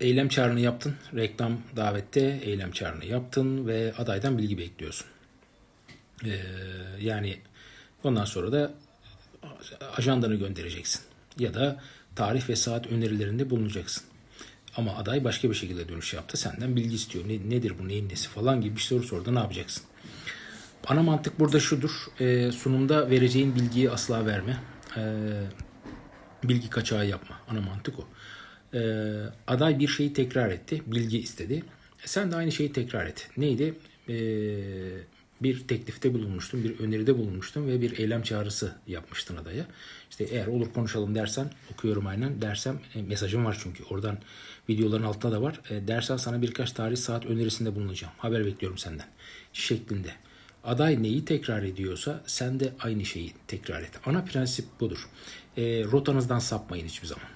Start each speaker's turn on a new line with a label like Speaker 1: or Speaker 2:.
Speaker 1: eylem çağrını yaptın. Reklam davette eylem çağrını yaptın ve adaydan bilgi bekliyorsun. Ee, yani ondan sonra da ajandanı göndereceksin. Ya da tarih ve saat önerilerinde bulunacaksın. Ama aday başka bir şekilde dönüş yaptı. Senden bilgi istiyor. Ne, nedir bu, neyin nesi falan gibi bir soru sordu. Ne yapacaksın? Ana mantık burada şudur. Ee, sunumda vereceğin bilgiyi asla verme. Ee, bilgi kaçağı yapma. Ana mantık o. Ee, aday bir şeyi tekrar etti. Bilgi istedi. E, sen de aynı şeyi tekrar et. Neydi? Ee, bir teklifte bulunmuştun, bir öneride bulunmuştun ve bir eylem çağrısı yapmıştın adaya. İşte eğer olur konuşalım dersen, okuyorum aynen dersem, e, mesajım var çünkü oradan videoların altında da var. E, dersen sana birkaç tarih saat önerisinde bulunacağım. Haber bekliyorum senden şeklinde. Aday neyi tekrar ediyorsa sen de aynı şeyi tekrar et. Ana prensip budur. E, rotanızdan sapmayın hiçbir zaman.